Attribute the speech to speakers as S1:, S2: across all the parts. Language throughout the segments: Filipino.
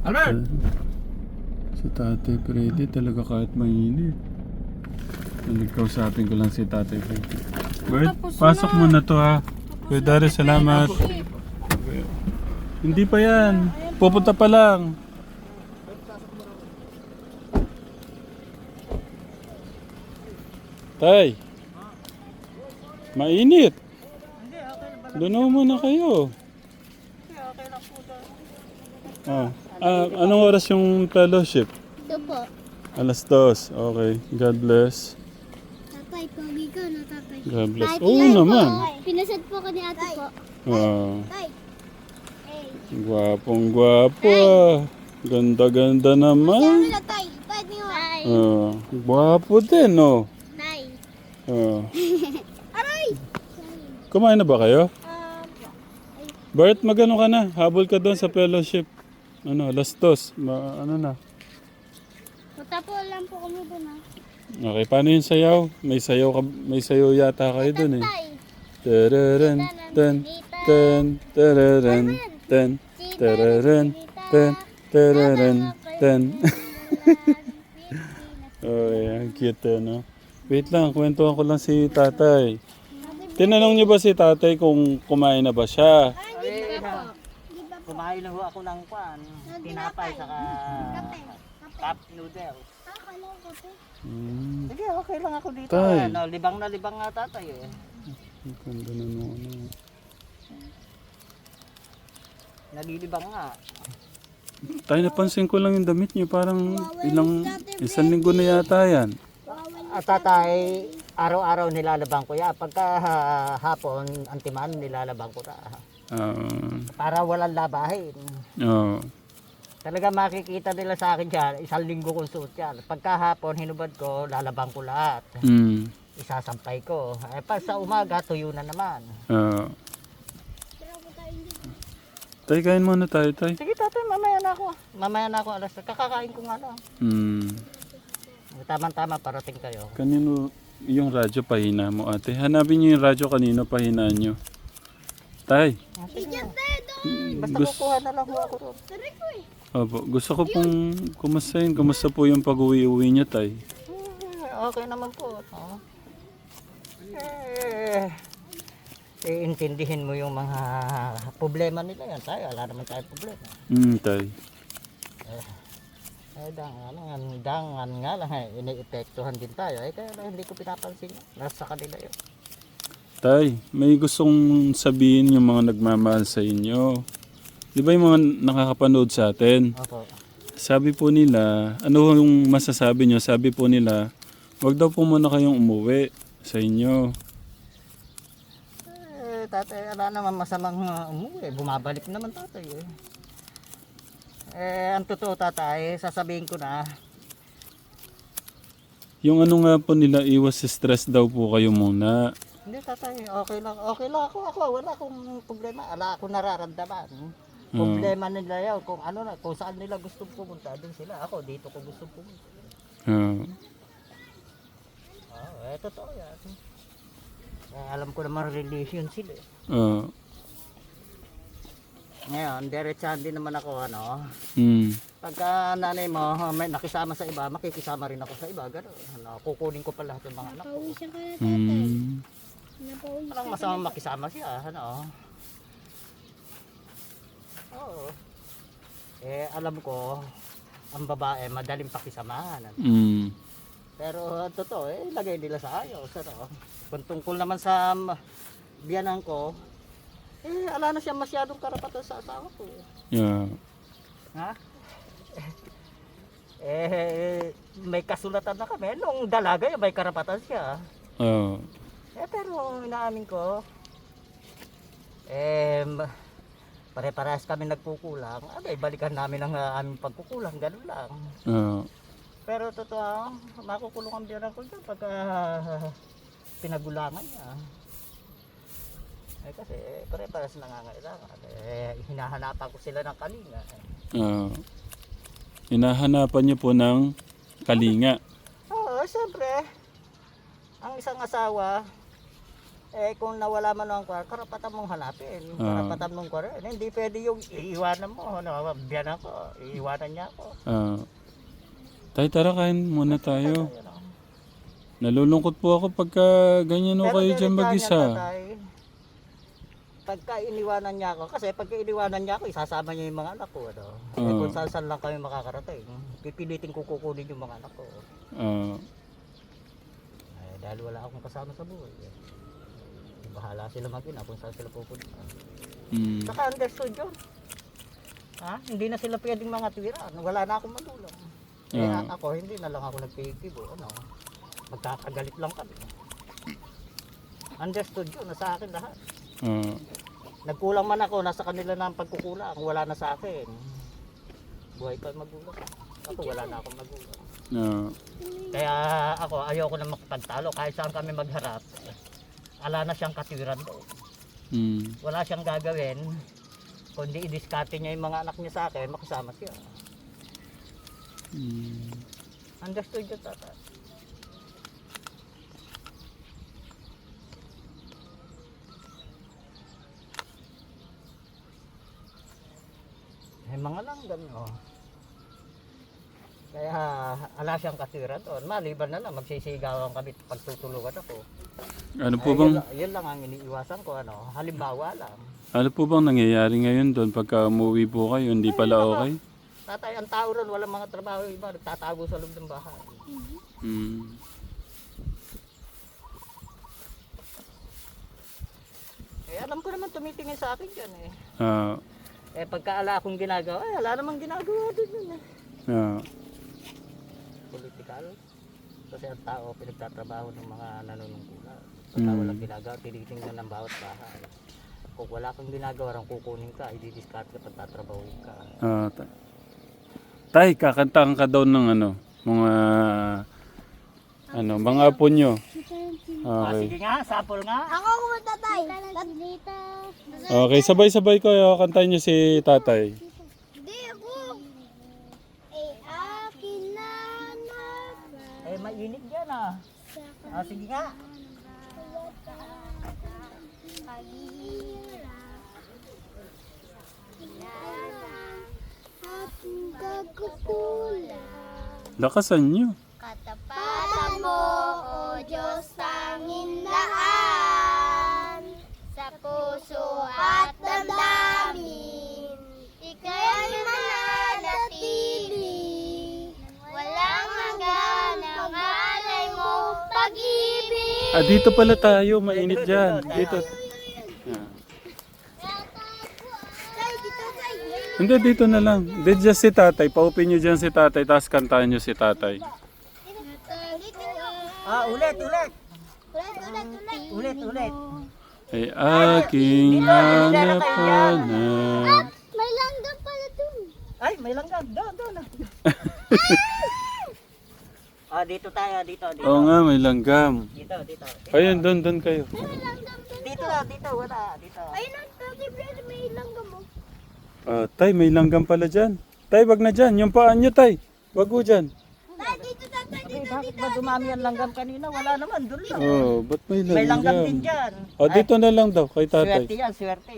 S1: Albert!
S2: Si Tatay Freddy talaga kahit mainit. Nagkausapin ko lang si Tatay Freddy. Bert, pasok mo na to ha. Kuya Dari, salamat. Hindi pa yan. Pupunta pa lang. Tay. Mainit. Doon muna kayo. Ah, ah, anong oras yung fellowship?
S3: Ito po.
S2: Alas dos. Okay. God bless.
S3: Tatay, pogi ka na tatay.
S2: God bless. Oo
S3: tay
S2: naman.
S3: Pinasad po ko ni ate po.
S2: Ah,
S3: Tay.
S2: Gwapong gwapo ah. Ganda ganda naman.
S3: na tay. Pwede. Tay.
S2: Ah, gwapo din oh.
S3: Tay.
S2: Ah.
S3: Aray!
S2: Kumain na ba kayo?
S3: Um,
S2: Bert, magano ka na? Habol ka doon sa fellowship. Ano, alas dos. Ma, ano na?
S3: punta po lang po kami doon ha.
S2: Okay, paano yung sayaw? May sayaw, ka, may sayaw yata kayo doon eh.
S3: Tay.
S2: Tararán, tan, tan, tararán, tan, tararán, tan, tararán, tan. Oh, ang cute no? Wait lang, kwentuhan ko lang si tatay. Tinanong niyo ba si tatay kung kumain na ba siya?
S4: Ay, na ho ako ng kwan, tinapay saka cup noodles.
S2: Hmm,
S4: Sige, okay lang ako dito.
S2: Tay.
S4: Ano, libang na libang nga tatay eh.
S2: ang ganda na nung ano.
S4: Nalilibang nga.
S2: Tay, napansin ko lang yung damit niyo. Parang ilang, isang linggo na yata yan.
S4: At tatay, araw-araw nilalabang ko yan. Pagka ah, hapon, antiman, nilalabang ko na. Para walang labahin.
S2: Oo.
S4: Talaga makikita nila sa akin dyan, isang linggo kong suot yan. Pagka hapon, hinubad ko, lalabang ko lahat.
S2: Mm.
S4: Isasampay ko. Eh, pag sa umaga, tuyo na naman.
S2: Oo. Tay, kain muna tayo, tay.
S4: Sige tatay, mamaya na ako. Mamaya na ako alas. Kakakain ko nga lang.
S2: Mm.
S4: Tama-tama, parating kayo.
S2: Kanino yung radyo pahina mo, ate? Hanapin niyo yung radyo kanino pahinaan niyo. Tay,
S4: Basta
S2: gus-
S4: kukuha na lang ho ako ron.
S2: Opo, gusto ko pong kumustahin. Kumusta po yung pag-uwi-uwi niyo, tay?
S4: Hmm, Okay naman po. No? Eh, iintindihin mo yung mga problema nila yan. Tayo, wala naman tayong problema.
S2: Mm, tay.
S4: Eh, dangan, dangan nga lang eh. Iniepektuhan din tayo. Eh, kaya lang hindi ko pinapansin. Nasa kanila yun.
S2: Tay, may gustong sabihin yung mga nagmamahal sa inyo. Di ba yung mga nakakapanood sa atin?
S4: Opo.
S2: Sabi po nila, ano yung masasabi nyo? Sabi po nila, wag daw po muna kayong umuwi sa inyo.
S4: Eh, tatay, wala naman masamang uh, umuwi. Bumabalik naman tatay eh. Eh, ang totoo tatay, sasabihin ko na,
S2: Yung ano nga po nila, iwas stress daw po kayo muna.
S4: Hindi tatay, okay lang, okay lang ako, ako, wala akong problema, wala akong nararamdaman.
S2: Ah.
S4: Problema nila yun, kung ano na, kung saan nila gusto pumunta, doon sila. Ako, dito ko gusto pumunta.
S2: Ah,
S4: Oo, eh, totoo yan. Eh, alam ko naman relation sila eh.
S2: ah,
S4: Ngayon, diretsahan din naman ako, ano,
S2: mm,
S4: Pagka nanay mo, may nakisama sa iba, makikisama rin ako sa iba. Gano'n. Ano, kukunin ko pa lahat ng mga anak ko.
S3: Napawisan ka na tatay.
S2: mm,
S3: Napawisan.
S4: Walang masama makisama siya. Ano? Oo. Eh, alam ko, ang babae, madaling pakisamahan. Ano?
S2: mm,
S4: Pero totoo, eh, lagay nila sa ayos. Ano? Kung tungkol naman sa um, biyanan ko, eh, ala na siya masyadong karapatan sa asawa ko. eh.
S2: yeah.
S4: Ha? Eh, may kasulatan na kami. Nung dalaga may karapatan siya.
S2: Ah,
S4: Eh, pero inaamin ko, eh, pare-parehas kami nagkukulang. Abay, balikan namin ang ah, aming pagkukulang. Ganun lang.
S2: ah,
S4: Pero totoo, makukulong ang biyanan ko dyan pagka pinagulangan niya. Eh kasi pare-parehas nangangailangan. Eh, hinahanapan ko sila ng kalinga.
S2: ah. Hinahanapan niyo po ng kalinga.
S4: Oo, siyempre. Ang isang asawa, Eh kung nawala man ang kwar, karapatan mong hanapin.
S2: Ah.
S4: Karapatan mong kwar. Eh, hindi pwede yung iiwanan mo. Ano, biyan ako, iiwanan niya ako.
S2: Ah. tay, tara kain muna tayo.
S4: Ayun, oh.
S2: Nalulungkot po ako pagka ganyan o
S4: Pero
S2: kayo dyan mag-isa.
S4: tatay. Pagka iniwanan niya ako, kasi pagka iniwanan niya ako, isasama niya yung mga anak ko. Ano? Eh,
S2: Oo.
S4: kung saan saan lang kami makakarating, pipilitin ko kukunin yung mga anak ko.
S2: Ah.
S4: Eh, dahil wala akong kasama sa buhay. Eh. Bahala sila mag-ina kung saan sila pupunta.
S2: Mm.
S4: Saka understood yun. Ha? Hindi na sila pwedeng mga tira. Wala na akong magulang. Eh,
S2: Ah.
S4: ako, hindi na lang ako nagpikibo. Ano? Magkakagalit lang kami. Understood yun, nasa akin lahat.
S2: Ah.
S4: Nagkulang man ako, nasa kanila na ang pagkukulang. Wala na sa akin. Buhay pa magulang. Ako, wala na akong magulang.
S2: Ah.
S4: Kaya ako, ayoko na makipagtalo. Kahit saan kami magharap, ala na siyang katwiran doon.
S2: Mm.
S4: Wala siyang gagawin. Kundi i-discarte niya yung mga anak niya sa akin, makasama siya.
S2: Mm.
S4: Understood yun, tata. Eh, mga langgam, oh. Kaya, ala siyang katira doon. Maliban na lang, magsisigawan kami pagtutulungan ako.
S2: Ano po
S4: Ay,
S2: bang
S4: yun, lang- yun lang ang iniiwasan ko, ano. Halimbawa lang.
S2: ano po bang nangyayari ngayon doon pagka umuwi po kayo? Hindi pala okay?
S4: Tatay, ang tao ron, walang mga trabaho iba, nagtatago sa loob ng bahay.
S2: Mm.
S4: Eh, alam ko naman tumitingin sa akin dyan eh.
S2: Ah.
S4: Eh, pagka ala akong ginagawa, eh, wala namang ginagawa din yun eh.
S2: Ah.
S4: Political. Kasi ang tao, pinagtatrabaho ng mga nanunungkula. Pagka
S2: Mm.
S4: walang ginagawa, tinitingnan ng bawat bahay. Kung wala kang ginagawa, ang kukunin ka, i-discard ka, pagtatrabahoin ka.
S2: Ah, ta- tay, kakantahan ka daw ng ano, mga ano, mga apo nyo.
S4: Ah,
S2: Okay.
S4: sige nga, sapol nga.
S3: Ako kumunta tayo. Dita.
S2: Okay, sabay-sabay ko kantahin nyo si tatay.
S3: Hindi ako. Eh, akin na na.
S4: Eh, mainit yan ah. Ah, sige nga.
S3: Aking kagutulan.
S2: Lakasan nyo.
S3: Katapatan mo, O Diyos, tanging laan sa puso at damdamin. Ika'y mananatili, walang hanggan ang alay mo, pag-ibig.
S2: Ah, dito pala tayo, mainit dyan. Dito. Ah.
S3: Tay, dito, tay.
S2: Hindi, dito na lang. Hindi, just si tatay. Paupin nyo dyan si tatay, tapos kantahan nyo si tatay.
S3: Dito.
S4: Ah, ulit, ulit.
S3: Ulit, ulit, ulit.
S4: Ulit, ulit.
S2: Ay aking hanapanan.
S3: May langgam pala dun.
S4: Ay, may langgam. Doon, doon. ah, dito tayo, dito, dito.
S2: Oo nga, may langgam.
S4: Dito, dito. dito.
S2: Ayun, doon, doon kayo.
S3: May langgam dun.
S4: Dito, dito, wala, dito.
S3: Ayun ang may langgam
S2: Ah, tay, may langgam pala dyan. Tay, wag na dyan. Yung paan nyo, tay. Wag ko dyan.
S3: Tay, dito, tatay,
S4: Ay,
S3: dito,
S4: bakit
S3: dito.
S4: ba dumami ang langgam kanina? Wala naman, doon lang.
S2: Oh, ba't may
S4: May langgam din
S2: langgam?
S4: dyan.
S2: Oh, dito na lang daw, kay tatay.
S4: Swerte yan, swerte.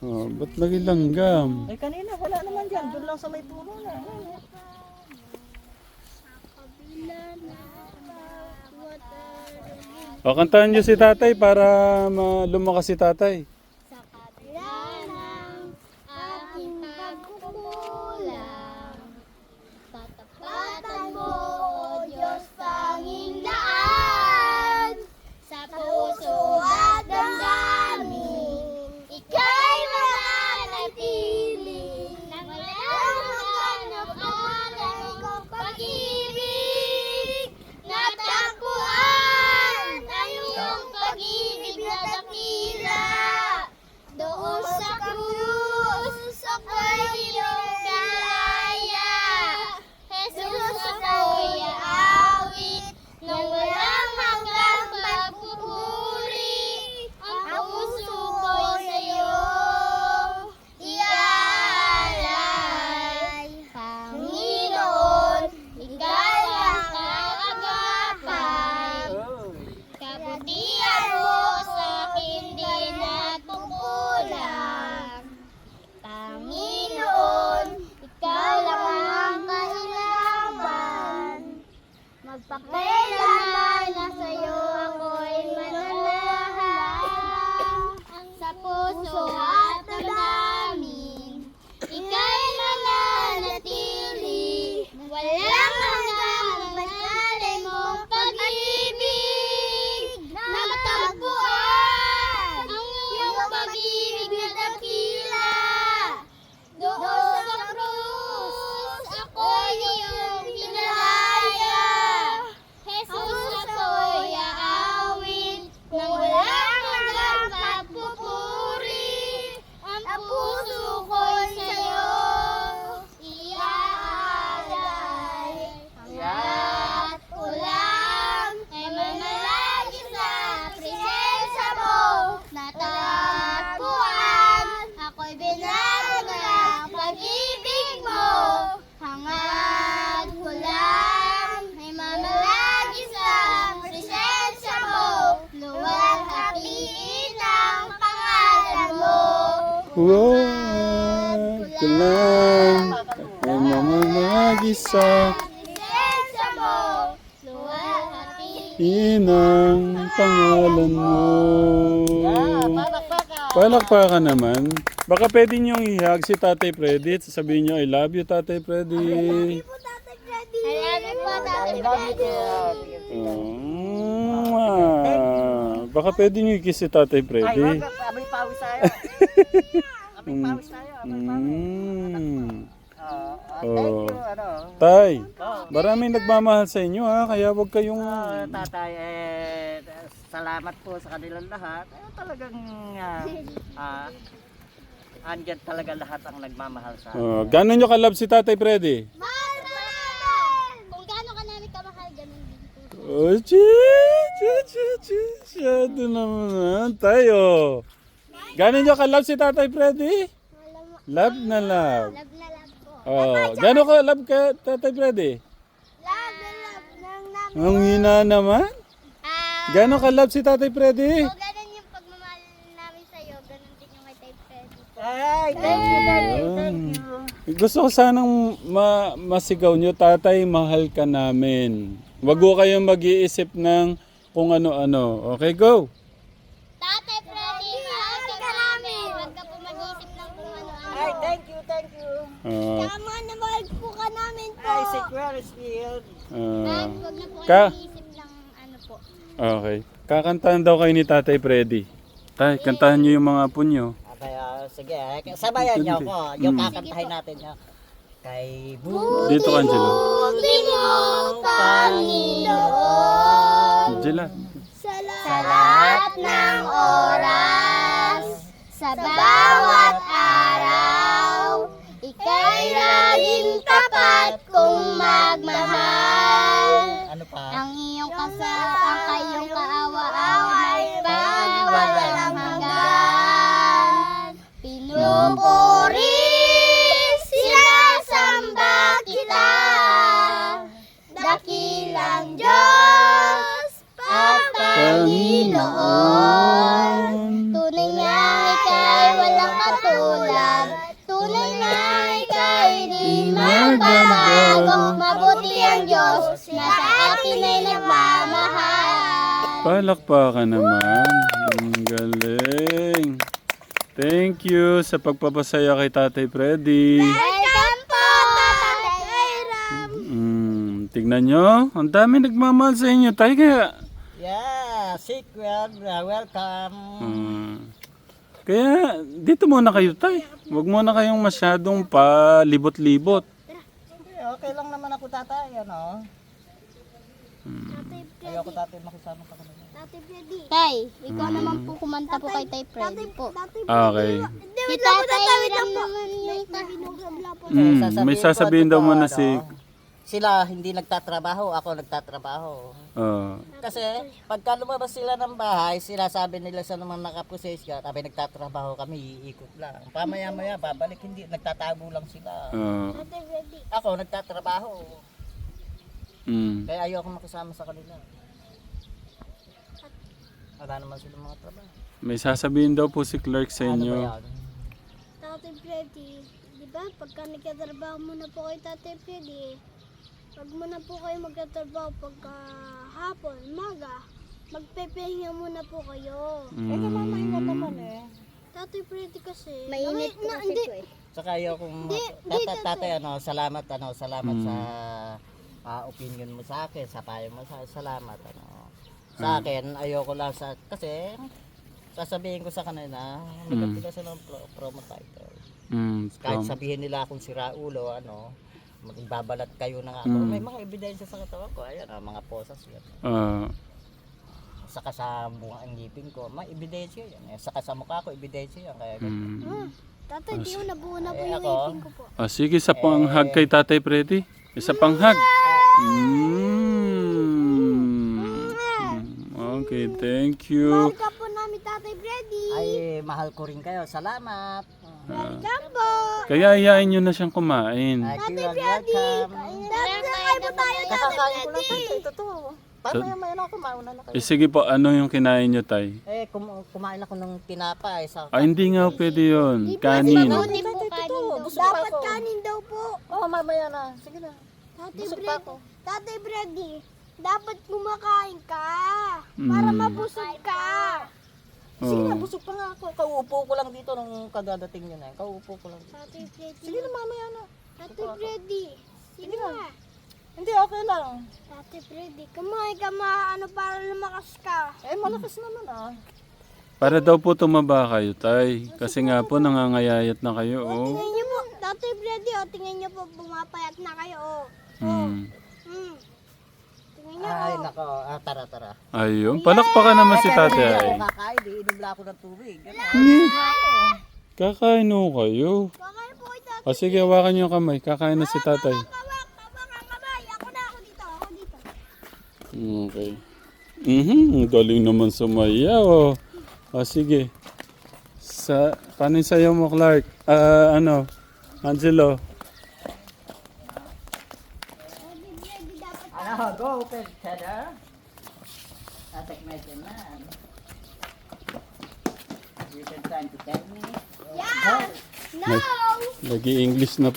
S2: Oh, ba't may langgam?
S4: Eh, kanina, wala naman dyan. Doon lang sa may puno na.
S2: O, kantahan nyo si tatay para ma- lumakas si tatay. Mag-isa
S3: luwalhati.
S2: Inang pangalan mo
S4: palakpakan.
S2: Naman. Baka pwede niyong ihag si Tatay Freddy at sasabihin niyo, I love you, Tatay Freddy.
S3: Ayan po, Tatay
S4: I love you, dear.
S2: Mm, ah. Baka pwede niyo i-kiss si Tatay
S4: Ay,
S2: Freddy.
S4: wag, abay pawis tayo. Abay pawis tayo, abay pawis. Ah, ah,
S2: Oh.
S4: thank you, ano.
S2: Tay,
S4: Oh.
S2: maraming nagmamahal sa inyo ha, kaya wag kayong...
S4: Ah, tatay, eh, salamat po sa kanilang lahat. Eh, talagang, ah, ah, andyan talaga lahat ang nagmamahal sa akin.
S2: Oh, gano'n nyo kalab si Tatay Freddy?
S3: Mahal ka namin! Kung gaano ka namin kamahal, ganun din po.
S2: Oh, chi, chi, chi, chi, Masyado naman tayo. Gano'n nyo kalab si Tatay Freddy? Love na love.
S3: love na love po.
S2: Oh, gano'n ka love ka Tatay Freddy?
S3: Love na love ng namin.
S2: Ang hina naman.
S3: Ah,
S2: Gano'n ka love si Tatay Freddy?
S3: so ganun yung pagmamahal namin sa'yo, ganun din yung kay Type Freddy.
S4: Ay, thank you, thank you, thank you.
S2: Gusto ko sanang ma- masigaw nyo, tatay, mahal ka namin. Wag ko kayong mag-iisip ng kung ano-ano. Okay, go.
S3: Tatay Freddy, mahal ka namin. Huwag ka po mag-isip ng kung ano-ano.
S4: Ay, thank you, thank
S2: Ah,
S3: Tama na mahal po ka namin po.
S4: Ay, si Quaresfield.
S2: ah,
S3: Dad, huwag na po
S2: Ka?
S3: kayo ng ano po.
S2: okay. Kakantahan daw kayo ni Tatay Freddy. Tay, kantahan nyo yung mga apo nyo.
S4: Okay, ah, sige, eh, sabayan niyo ako. Yung
S2: Mm.
S4: kakantahin natin niya. Kay Bu.
S2: Dito, Angelo.
S3: Buti mo, Panginoon.
S2: Angela.
S3: Sa lahat ng oras, sa bawat laging tapat kong magmahal.
S4: Ano pa?
S3: Ang iyong kasal, ang kayong kaawa-awa ay pagwawalang hanggan. Pinupuri, sinasamba kita. Dakilang Diyos at Panginoon. Magbabago. Mabuti ang Diyos na sa atin ay nagmamahal.
S2: Palakpakan naman. Ang galing. Thank you sa pagpapasaya kay Tatay Freddy.
S3: Welcome po, Tatay Ram.
S2: Mm, tignan nyo, ang dami nagmamahal sa inyo. Tay, kaya...
S4: Yeah, sequel, uh, welcome.
S2: Mm. Kaya, dito muna kayo, tay. Huwag muna kayong masyadong palibot-libot.
S4: Okay, lang naman ako tatay, ano? Ayoko tatay makisama sa kanila.
S3: Tay, ikaw naman po kumanta po kay Tay Freddy po.
S2: Okay.
S3: Si Tatay Ram naman yung po.
S2: Mm,
S4: Sasabihin
S2: may sasabihin daw muna
S4: ano,
S2: si...
S4: Sila hindi nagtatrabaho, ako nagtatrabaho.
S2: Oh.
S4: Kasi pagka lumabas sila ng bahay, sila sabi nila sa naman nakaposesya, sabi nagtatrabaho kami, iikot lang. Pamaya-maya, babalik, hindi, nagtatago lang sila.
S3: Freddy.
S4: Ako, nagtatrabaho.
S2: Mm.
S4: Kaya ayoko makisama sa kanila. Wala naman sila mga trabaho.
S2: May sasabihin daw po si Clark sa
S4: Ano ba
S2: inyo.
S4: yan?
S3: Tatay Freddy, di ba pagka nagkatrabaho muna po kay Tatay Freddy, pag muna po kayo magkatrabaho pagka hapon, maga, magpepehinga muna po kayo.
S4: Eh, namamahinga
S2: Mm.
S4: naman eh.
S3: Tatay Freddy kasi,
S1: Mainit po
S3: na,
S1: kasi
S3: hindi,
S1: po eh.
S4: Saka ayokong
S3: Di-
S4: tata,
S3: di kasi-
S4: tatay ano, salamat ano, salamat
S2: Mm.
S4: sa ah, opinion mo sa akin, sa payo mo sa salamat ano. Sa akin ayoko lang sa kasi sasabihin ko sa kanila, maganda kasi ng pro, promo title.
S2: Mm,
S4: Kahit
S2: from-
S4: sabihin nila akong sira ulo, ano, magbabalat kayo ng ako.
S2: Mm.
S4: May mga ebidensya sa katawan ko. Ayan, ah, mga posas yan.
S2: Ah,
S4: Saka sa bunga ang ngipin ko, may ebidensya yan. Eh, Saka sa mukha ko, ebidensya yan. Kaya
S2: mm.
S3: tatay, di ko nabuo na po
S4: Eh,
S3: yung
S4: ako?
S3: ipin ko po.
S2: Ah, sige, isa pang hug kay Tatay Freddy. Isa pang hug. Mm. Okay, thank you.
S3: Ka po namin Tatay Freddy.
S4: Ay, mahal ko rin kayo. Salamat.
S2: Ah,
S3: Jumbo!
S2: kaya ayain nyo na siyang kumain.
S4: Ay, welcome.
S3: Tatay, kayo po tayo
S4: Kakakain ko lang
S3: Freddy.
S4: ito. Totoo. Tay, maya maya na ako, mauna na kayo.
S2: Eh, sige po, ano yung kinain nyo, tay?
S4: Eh, kum- kumain ako ng tinapay sa...
S2: Ah, hindi nga pwede yun. Kanin.
S3: Mabuti po kanin daw.
S4: busog pa
S3: Dapat
S4: ako.
S3: kanin daw po.
S4: Oo, mamaya na. Sige na.
S3: Tatay
S4: Busog pa ako.
S3: Tatay Freddy, dapat kumakain ka. Para
S2: Mm.
S3: mabusog ka.
S4: Sige na,
S2: Oh.
S4: busog pa nga ako. Kauupo ko lang dito nung kadadating nyo na yun. Kauupo ko lang dito.
S3: Tatay Freddy.
S4: Sige na, mamaya na.
S3: Tatay Freddy. Sige na.
S4: Hindi, okay lang.
S3: Tatay Freddy, kumain ka ma, ano para lumakas ka.
S4: Eh, malakas naman ah.
S2: Para daw po tumaba kayo, tay. Kasi nga po, nangangayayat na kayo, oh.
S3: Tingnan niyo po, Tatay Freddy, oh, tingnan niyo po, bumapayat na kayo, oh.
S2: Hmm.
S3: Hmm.
S4: Ay,
S3: oh.
S4: nako. Ah, tara, tara.
S2: Ayun, palakpakan naman si tatay.
S4: Kakain, di inom lang ako ng tubig. Ganun.
S2: Kakain ho kayo.
S3: Kakain po kayo.
S2: O sige, hawakan niyo yung kamay. Kakain na si tatay.
S3: Kawak, kawak ang kamay. Ako na, ako dito, ako dito.
S2: Okay. Mhm, galing naman sumaya, oh. O sige. Sa, paano yung sayo mo, Clark? Ah, ano? Angelo?
S3: Tatay Freddy, dapat
S4: Ano, go, open, cheddar. Atak medyo na. You can time to tell me.
S3: Yes! No!
S2: Nag-i-English na